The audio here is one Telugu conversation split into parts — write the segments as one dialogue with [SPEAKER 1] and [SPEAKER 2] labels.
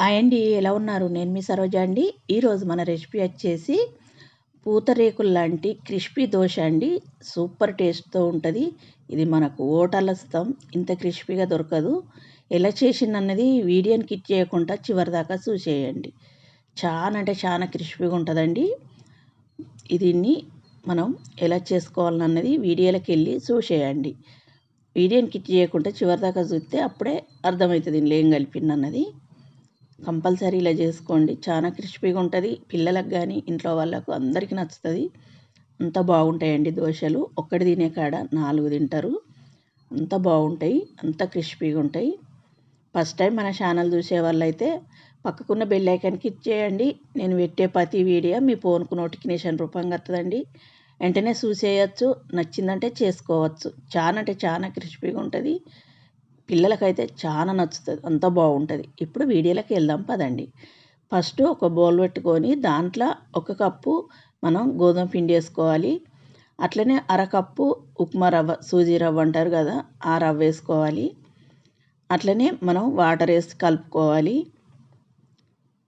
[SPEAKER 1] హాయ్ అండి ఎలా ఉన్నారు? నేను మీ సరోజ అండి. ఈరోజు మన రెసిపీ వచ్చేసి పూతరేకులు లాంటి క్రిస్పీ దోశ అండి. సూపర్ టేస్ట్తో ఉంటుంది. ఇది మనకు ఓటలస్తాం ఇంత క్రిస్పీగా దొరకదు. ఎలా చేసిందన్నది వీడియోని కిట్ చేయకుండా చివరి దాకా చూసేయండి. చాలా అంటే చాలా క్రిస్పీగా ఉంటుందండి. దీన్ని మనం ఎలా చేసుకోవాలన్నది వీడియోలోకి వెళ్ళి చూసేయండి. వీడియోని కిట్ చేయకుండా చివరి దాకా చూస్తే అప్పుడే అర్థమవుతుంది ఇందులో ఏం కలిపిందన్నది. కంపల్సరీ ఇలా చేసుకోండి. చాలా క్రిస్పీగా ఉంటుంది. పిల్లలకు కానీ ఇంట్లో వాళ్ళకు అందరికీ నచ్చుతుంది. అంత బాగుంటాయండి దోశలు. ఒక్కటి తినే కాడ నాలుగు తింటారు. అంత బాగుంటాయి. అంత క్రిస్పీగా ఉంటాయి. ఫస్ట్ టైం మన ఛానల్ చూసే వాళ్ళైతే పక్కకున్న బెల్ ఐకాన్కి ఇచ్చేయండి. నేను పెట్టే ప్రతి వీడియో మీ ఫోన్కు నోటిఫికేషన్ రూపంగా వస్తుందండి వెంటనే చూసేయచ్చు. నచ్చిందంటే చేసుకోవచ్చు. చాలా అంటే చాలా క్రిస్పీగా ఉంటుంది. పిల్లలకైతే చాలా నచ్చుతుంది. అంత బాగుంటుంది. ఇప్పుడు వీడియోలోకి వెళ్దాం పదండి. ఫస్ట్ ఒక బౌల్ పెట్టుకొని దాంట్లో ఒక కప్పు మనం గోధుమ పిండి వేసుకోవాలి. అట్లనే అరకప్పు ఉప్మా రవ్వ సూజీ రవ్వ అంటారు కదా ఆ రవ్వ వేసుకోవాలి. అట్లనే మనం వాటర్ వేసి కలుపుకోవాలి.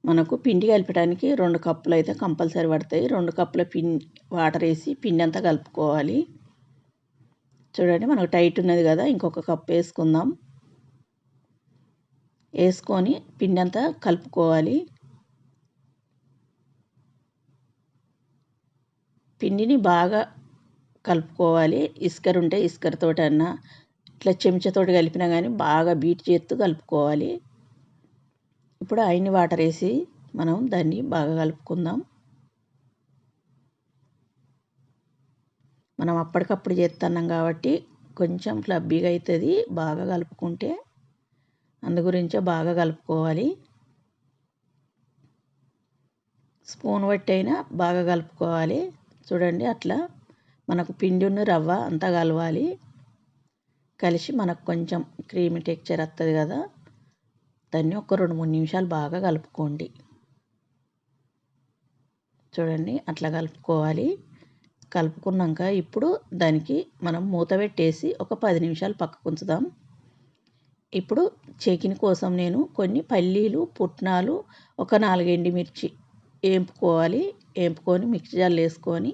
[SPEAKER 1] మనకు పిండి కలిపడానికి రెండు కప్పులు అయితే కంపల్సరీ పడతాయి. రెండు కప్పుల పిండి వాటర్ వేసి పిండి అంతా కలుపుకోవాలి. చూడండి మనకు టైట్ ఉన్నది కదా ఇంకొక కప్పు వేసుకుందాం. వేసుకొని పిండి అంతా కలుపుకోవాలి. పిండిని బాగా కలుపుకోవాలి. ఇసుకర ఉంటే ఇసుకరతో అన్నా ఇట్లా చెంచాతోటి కలిపినా కానీ బాగా బీట్ చేస్తూ కలుపుకోవాలి. ఇప్పుడు అయిన వాటర్ వేసి మనం దాన్ని బాగా కలుపుకుందాం. మనం అప్పటికప్పుడు చేస్తున్నాం కాబట్టి కొంచెం క్లబ్బీగా అవుతుంది బాగా కలుపుకుంటే. అందు గురించే బాగా కలుపుకోవాలి. స్పూన్ బట్టి అయినా బాగా కలుపుకోవాలి. చూడండి అట్లా మనకు పిండిని రవ్వ అంతా కలవాలి. కలిసి మనకు కొంచెం క్రీమీ టెక్చర్ వస్తుంది కదా దాన్ని ఒక రెండు మూడు నిమిషాలు బాగా కలుపుకోండి. చూడండి అట్లా కలుపుకోవాలి. కలుపుకున్నాక ఇప్పుడు దానికి మనం మూత పెట్టేసి ఒక పది నిమిషాలు పక్కకు ఉంచుదాం. ఇప్పుడు చికెన్ కోసం నేను కొన్ని పల్లీలు పుట్నాలు ఒక నాలుగు మిర్చి వేపుకోవాలి. వేపుకొని మిక్సీ జార్లో వేసుకొని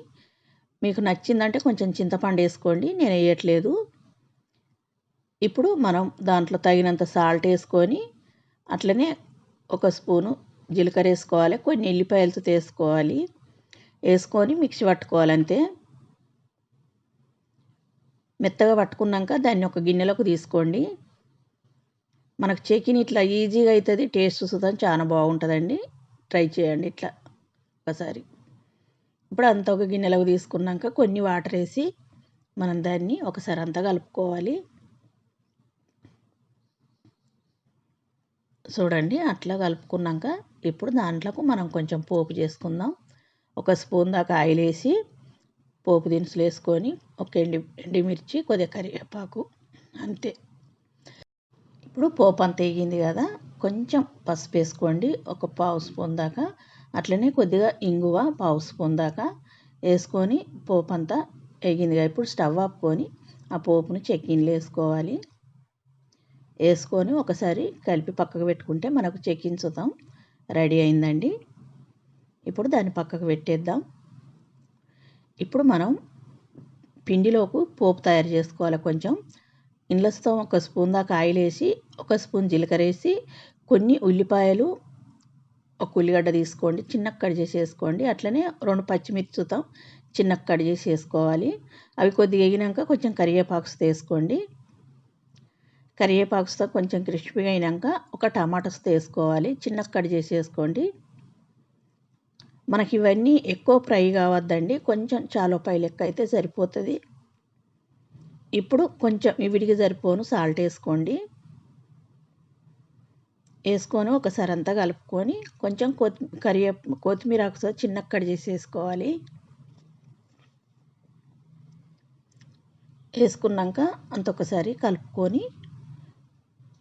[SPEAKER 1] మీకు నచ్చిందంటే కొంచెం చింతపండు వేసుకోండి. నేను వేయట్లేదు. ఇప్పుడు మనం దాంట్లో తగినంత సాల్ట్ వేసుకొని అట్లనే ఒక స్పూను జీలకర్ర వేసుకోవాలి. కొన్ని ఎల్లిపాయలతో వేసుకోవాలి. వేసుకొని మిక్సీ పట్టుకోవాలంతే మెత్తగా పట్టుకున్నాక దాన్ని ఒక గిన్నెలోకి తీసుకోండి. మనకు చికెన్ ఇట్లా ఈజీగా అవుతుంది టేస్ట్ చూద్దాం చాలా బాగుంటుందండి. ట్రై చేయండి ఇట్లా ఒకసారి. ఇప్పుడు అంత ఒక గిన్నెలకు తీసుకున్నాక కొన్ని వాటర్ వేసి మనం దాన్ని ఒకసారి అంతా కలుపుకోవాలి. చూడండి అట్లా కలుపుకున్నాక ఇప్పుడు దాంట్లోకి మనం కొంచెం పోపు చేసుకుందాం. ఒక స్పూన్ దాకా ఆయిల్ వేసి పోపు దినుసులు వేసుకొని ఒక ఎండి ఎండిమిర్చి కొద్దిగా కరివేపాకు అంతే. ఇప్పుడు పోపు అంత వేగింది కదా కొంచెం పసుపు వేసుకోండి ఒక పావు స్పూన్ దాకా. అట్లనే కొద్దిగా ఇంగువ పావు స్పూన్ దాకా వేసుకొని పోపు అంతా వేగింది కదా ఇప్పుడు స్టవ్ ఆపుకొని ఆ పోపును చెక్కిన్లు వేసుకోవాలి. వేసుకొని ఒకసారి కలిపి పక్కకు పెట్టుకుంటే మనకు చెక్కించుతాం. రెడీ అయిందండి. ఇప్పుడు దాన్ని పక్కకు పెట్టేద్దాం. ఇప్పుడు మనం పిండిలోకి పోపు తయారు చేసుకోవాలి కొంచెం. ఇండ్లతో ఒక స్పూన్ దాకా ఆయిల్ వేసి ఒక స్పూన్ జీలకర్ర వేసి కొన్ని ఉల్లిపాయలు ఒక ఉల్లిగడ్డ తీసుకోండి చిన్న కట్ చేసి వేసుకోండి అట్లనే రెండు పచ్చిమిర్చితో చిన్న కట్ చేసి వేసుకోవాలి అవి కొద్దిగా వేగినాక కొంచెం కరివేపాకుతో వేసుకోండి. కరివేపాకుస్తో కొంచెం క్రిస్పీగా అయినాక ఒక టమాటాస్తో వేసుకోవాలి చిన్న కట్ చేసి వేసుకోండి మనకి ఇవన్నీ ఎక్కువ ఫ్రై కావద్దండి కొంచెం చాలా పై లెక్క అయితే సరిపోతుంది. ఇప్పుడు కొంచెం విడికి సరిపోను సాల్ట్ వేసుకోండి. వేసుకొని ఒకసారి అంతా కలుపుకొని కొంచెం కొత్తి కరివే కొత్తిమీర ఒకసారి చిన్న కట్ చేసి వేసుకోవాలి. వేసుకున్నాక అంత ఒకసారి కలుపుకొని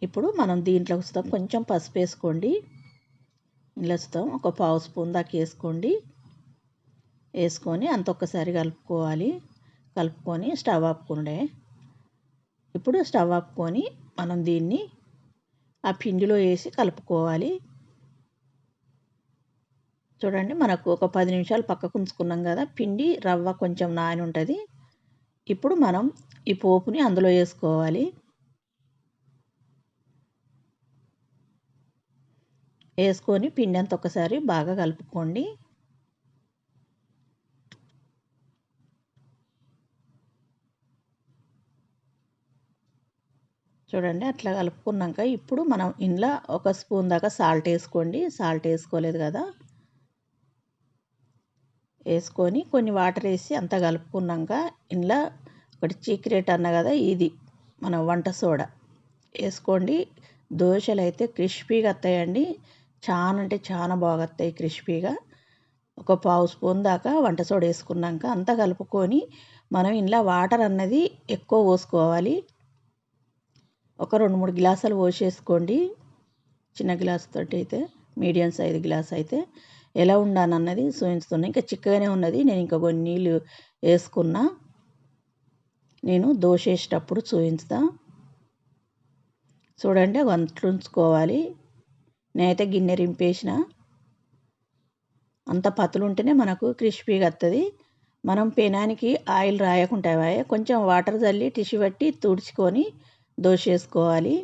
[SPEAKER 1] ఇప్పుడు మనం దీంట్లో వస్తాం కొంచెం పసుపు వేసుకోండి. ఇలా వస్తాం ఒక పావు స్పూన్ దాకా వేసుకోండి. వేసుకొని అంత ఒక్కసారి కలుపుకోవాలి. కలుపుకొని స్టవ్ ఆపుకుండే ఇప్పుడు స్టవ్ ఆపుకొని మనం దీన్ని ఆ పిండిలో వేసి కలుపుకోవాలి. చూడండి మనకు ఒక పది నిమిషాలు పక్కకు ఉంచుకున్నాం కదా పిండి రవ్వ కొంచెం నాని ఉంటుంది. ఇప్పుడు మనం ఈ పోపుని అందులో వేసుకోవాలి. వేసుకొని పిండి అంత ఒకసారి బాగా కలుపుకోండి. చూడండి అట్లా కలుపుకున్నాక ఇప్పుడు మనం ఇంట్లో ఒక స్పూన్ దాకా సాల్ట్ వేసుకోండి. సాల్ట్ వేసుకోలేదు కదా. వేసుకొని కొన్ని వాటర్ వేసి అంతా కలుపుకున్నాక ఇంట్లో ఒకటి చీక్రెట్ అన్న కదా ఇది మన వంట సోడా. వేసుకోండి. దోశలు అయితే క్రిస్పీగా వస్తాయండి. చాలా అంటే చాలా బాగా వస్తాయి క్రిస్పీగా. ఒక పావు స్పూన్ దాకా వంట సోడా వేసుకున్నాక అంతా కలుపుకొని మనం ఇంట్లో వాటర్ అన్నది ఎక్కువ పోసుకోవాలి. ఒక రెండు మూడు గ్లాసులు పోసేసుకోండి. చిన్న గ్లాస్ తోటి అయితే మీడియం సైజు గ్లాస్ అయితే. ఎలా ఉండాలన్నది చూపించుతున్నా ఇంకా చిక్కగానే ఉన్నది. నేను ఇంకా కొన్ని నీళ్ళు వేసుకున్నా. నేను దోశ వేసేటప్పుడు చూపించుతా చూడండి వంటలు ఉంచుకోవాలి నేనైతే గిన్నె రింపేసిన. అంత పతులు ఉంటేనే మనకు క్రిస్పీగా వస్తుంది మనం పెనానికి ఆయిల్ రాయకుండా కొంచెం వాటర్ చల్లి టిష్యూ పట్టి తుడుచుకొని దోశ వేసుకోవాలి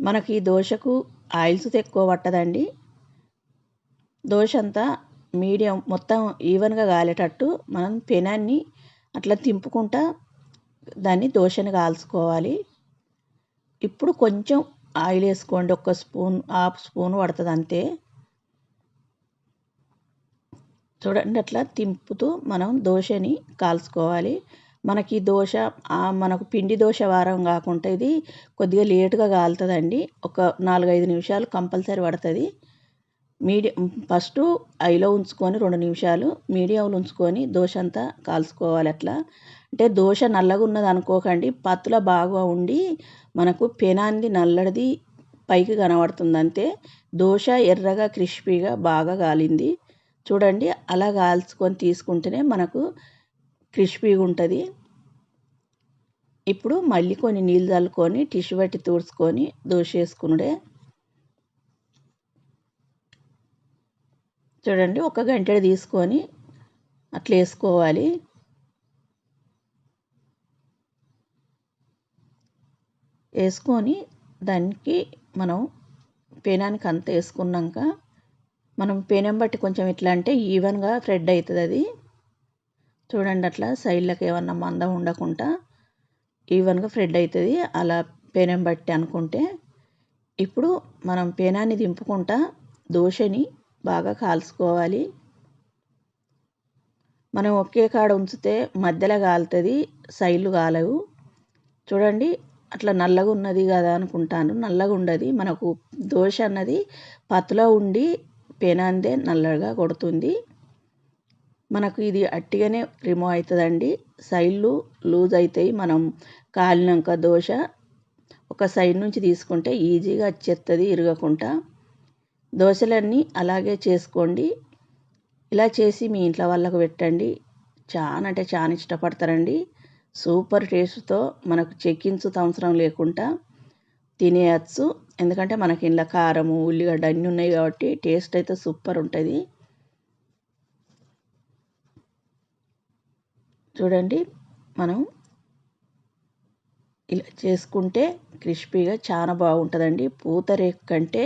[SPEAKER 1] మనకి దోశకు ఆయిల్స్ ఎక్కువ పట్టదండి. దోశ అంతా మీడియం మొత్తం ఈవెన్గా కాలేటట్టు మనం పెనాన్ని అట్లా తింపుకుంటా దాన్ని దోశని కాల్చుకోవాలి. ఇప్పుడు కొంచెం ఆయిల్ వేసుకోండి. ఒక స్పూన్ హాఫ్ స్పూన్ పడుతుంది అంతే. చూడండి అట్లా తింపుతూ మనం దోశని కాల్చుకోవాలి. మనకి దోశ మనకు పిండి దోశ వారం కాకుండా ఇది కొద్దిగా లేటుగా కాలుతుందండి. ఒక నాలుగైదు నిమిషాలు కంపల్సరీ పడుతుంది. మీడియం ఫస్ట్ ఐలో ఉంచుకొని రెండు నిమిషాలు మీడియంలో ఉంచుకొని దోశ అంతా కాల్చుకోవాలి అట్లా. అంటే దోశ నల్లగా ఉన్నది అనుకోకండి పత్తుల బాగా ఉండి మనకు పెనాంది నల్లడిది పైకి కనబడుతుంది అంతే. దోశ ఎర్రగా క్రిస్పీగా బాగా కాలింది. చూడండి అలా కాల్చుకొని తీసుకుంటేనే మనకు క్రిస్పీగా ఉంటుంది ఇప్పుడు మళ్ళీ కొన్ని నీళ్ళు చల్లుకొని టిష్యూ పట్టి తుడుచుకొని దోశ చూడండి ఒక గంట తీసుకొని అట్లా వేసుకోవాలి. వేసుకొని దానికి మనం పేనానికి అంత వేసుకున్నాక మనం పేనం బట్టి కొంచెం ఇట్లా అంటే ఈవెన్గా ఫ్రెడ్ అవుతుంది అది చూడండి అట్లా సైడ్లకు ఏమన్నా మందం ఉండకుండా ఈవెన్గా ఫ్రెడ్ అవుతుంది. అలా పేనం బట్టి అనుకుంటే ఇప్పుడు మనం పేనాన్ని దింపుకుంటా దోశని బాగా కాల్చుకోవాలి. మనం ఒకే కాడ ఉంచితే మధ్యలో కాలుతుంది సైడ్లు కాలవు. చూడండి అట్లా నల్లగా ఉన్నది కదా అనుకుంటాను. నల్లగా ఉండదు. మనకు దోశ అన్నది పత్తులో ఉండి పెనాందే నల్లగా కొడుతుంది. మనకు ఇది అట్టిగానే రిమూవ్ అవుతుందండి. సైడ్లు లూజ్ అవుతాయి. మనం కాలినాక దోశ ఒక సైడ్ నుంచి తీసుకుంటే ఈజీగా వచ్చేస్తుంది ఇరగకుండా. దోశలన్నీ అలాగే చేసుకోండి. ఇలా చేసి మీ ఇంట్లో వాళ్ళకు పెట్టండి. చాలా అంటే చాలా ఇష్టపడతారండి. సూపర్ టేస్ట్తో మనకు చెక్కించు అవసరం లేకుండా తినేయచ్చు. ఎందుకంటే మనకి ఇంట్లో కారము ఉల్లిగడ్డ అన్నీ ఉన్నాయి కాబట్టి టేస్ట్ అయితే సూపర్ ఉంటుంది. చూడండి మనం ఇలా చేసుకుంటే క్రిస్పీగా చాలా బాగుంటుందండి. పూతరేకు కంటే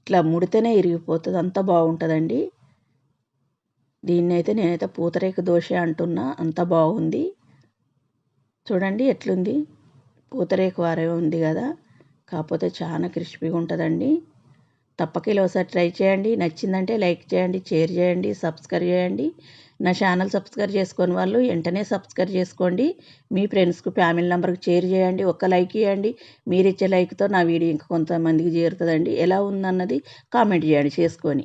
[SPEAKER 1] ఇట్లా ముడితేనే ఇరిగిపోతుంది అంత బాగుంటుందండి. దీన్ని అయితే నేనైతే పూతరేకు దోశ అంటున్నా అంత బాగుంది. చూడండి ఎట్లుంది. పూతరేకు వారే ఉంది కదా కాకపోతే చాలా క్రిస్పీగా ఉంటుందండి. తప్పక ఇలా ఒకసారి ట్రై చేయండి. నచ్చిందంటే లైక్ చేయండి షేర్ చేయండి సబ్స్క్రైబ్ చేయండి. నా ఛానల్ సబ్స్క్రైబ్ చేసుకుని వాళ్ళు వెంటనే సబ్స్క్రైబ్ చేసుకోండి. మీ ఫ్రెండ్స్కి ఫ్యామిలీ నెంబర్కి షేర్ చేయండి. ఒక్క లైక్ ఇవ్వండి మీరు ఇచ్చే లైక్తో నా వీడియో ఇంకా కొంతమందికి చేరుతుందండి. ఎలా ఉందన్నది కామెంట్ చేయండి. చేసుకొని